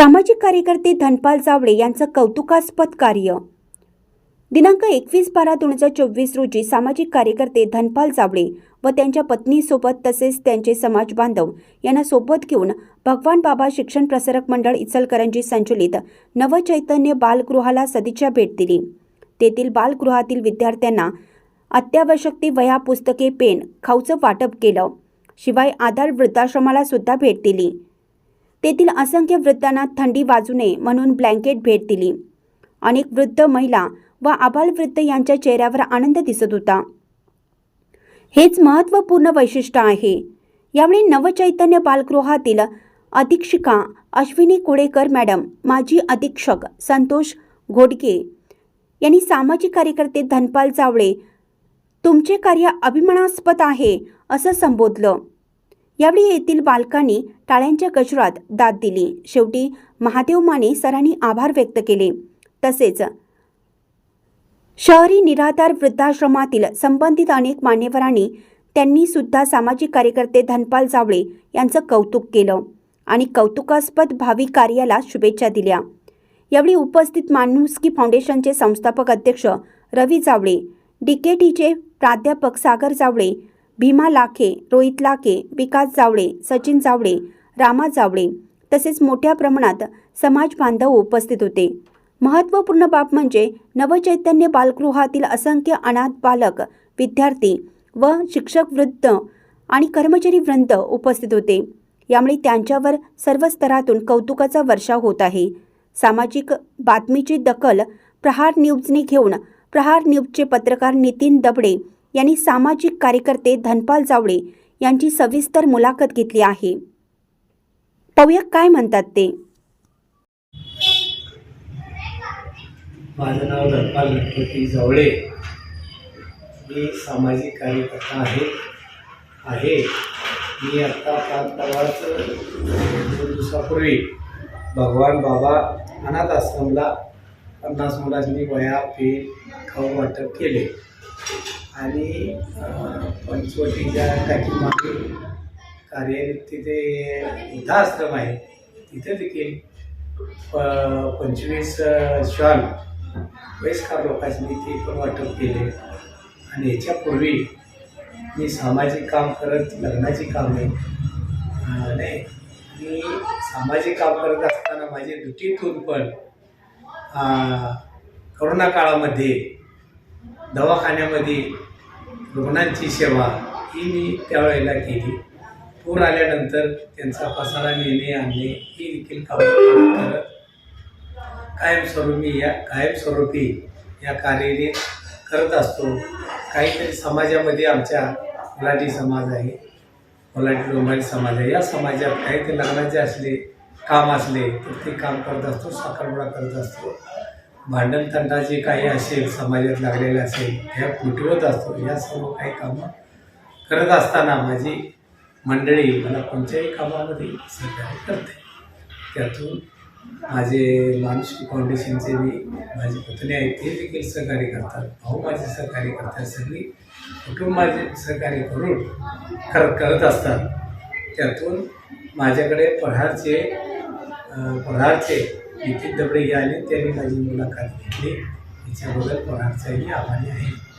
सामाजिक कार्यकर्ते धनपाल जावळे यांचं कौतुकास्पद कार्य. दिनांक एकवीस बारा दोन हजार चोवीस रोजी सामाजिक कार्यकर्ते धनपाल जावळे व त्यांच्या पत्नीसोबत तसेच त्यांचे समाज बांधव यांना सोबत घेऊन भगवान बाबा शिक्षण प्रसारक मंडळ इचलकरंजी संचलित नवचैतन्य बालगृहाला सदिच्छा भेट दिली. तेथील बालगृहातील विद्यार्थ्यांना अत्यावश्यक ती वह्या पुस्तके पेन खाऊचं वाटप केलं. शिवाय आधार वृद्धाश्रमाला सुद्धा भेट दिली. तेथील असंख्य वृद्धांना थंडी वाजू नये म्हणून ब्लँकेट भेट दिली. अनेक वृद्ध महिला व आबालवृद्ध यांच्या चेहऱ्यावर आनंद दिसत होता. हेच महत्त्वपूर्ण वैशिष्ट्य आहे. यावेळी नवचैतन्य बालगृहातील अधीक्षिका अश्विनी कुडेकर मॅडम माजी अधीक्षक संतोष घोडके यांनी सामाजिक कार्यकर्ते धनपाल जावळे तुमचे कार्य अभिमानास्पद आहे असं संबोधलं. यावेळी येथील बालकांनी टाळ्यांच्या गजरात दाद दिली. शेवटी महादेव माने सरांनी आभार व्यक्त केले. तसेच शहरी निराधार वृद्धाश्रमातील संबंधित अनेक मान्यवरांनी त्यांनी सुद्धा सामाजिक कार्यकर्ते धनपाल जावळे यांचं कौतुक केलं आणि कौतुकास्पद भावी कार्याला शुभेच्छा दिल्या. यावेळी उपस्थित माणुसकी फाउंडेशनचे संस्थापक अध्यक्ष रवी जावळे टीचे प्राध्यापक सागर जावळे भीमा लाखे रोहित लाखे विकास जावळे सचिन जावळे रामा जावळे तसेच मोठ्या प्रमाणात समाज बांधव उपस्थित होते. महत्त्वपूर्ण बाब म्हणजे नवचैतन्य बालगृहातील असंख्य अनाथ बालक विद्यार्थी व शिक्षक वृद्ध आणि कर्मचारी वृंद उपस्थित होते. यामुळे त्यांच्यावर सर्व स्तरातून कौतुकाचा वर्षाव होत आहे. सामाजिक बातमीची दखल प्रहार न्यूजने घेऊन प्रहार न्यूजचे पत्रकार नितीन दबडे यांनी सामाजिक कार्यकर्ते धनपाल जावळे यांची सविस्तर मुलाखत घेतली आहे. पाहूया काय म्हणतात ते. माझं नाव धनपाल गणपती जावळे. मी सामाजिक कार्यकर्ता आहे. आहे. मी आत्ता पाच परवाच दोन दिवसापूर्वी भगवान बाबा अनाथ आश्रमला पन्नास मुलांनी वया पेन खाऊ वाटप केले. आणि पंचवटीच्या टाकीमागे कार्यरत तिथे वृद्धाश्रम आहे. तिथे देखील प- पंचवीस शॉल वयस्कर लोकांनी ते पण वाटप केले. आणि याच्यापूर्वी मी सामाजिक काम करत लग्नाची कामे नाही मी सामाजिक काम करत असताना माझ्या ड्युटीतून पण करोना काळामध्ये दवाखान्यामध्ये रुग्णांची सेवा ही मी त्यावेळेला केली. पूर आल्यानंतर त्यांचा पसारा नेणे आणणे ही देखील कामं करत कायमस्वरूपी या कायमस्वरूपी या कार्याने करत असतो. काहीतरी समाजामध्ये आमच्या मराठी समाज आहे मराठी लोंबाडी समाज आहे. या समाजात काहीतरी लग्नाचे असले काम असले तर ते काम करत असतो साखरपुडा करत असतो. भांडण जे काही असेल समाजात लागलेले असेल त्या मिटवत असतो. या सर्व काही कामं करत असताना माझी मंडळी मला कोणत्याही कामामध्ये सहकार्य करते. त्यातून माझे मानसिक फाउंडेशनचे मी माझी पत्नी आहेत ते देखील सहकार्य करतात. भाऊ माझे सहकार्य करतात. सगळी कुटुंब माझे सहकार्य करून कर करत असतात. त्यातून माझ्याकडे प्रहारचे पढारचे नितीन दबडे हे आले त्यांनी माझी मुलाखत घेतली. त्याच्याबद्दल कोणाचाही आभारी आहे.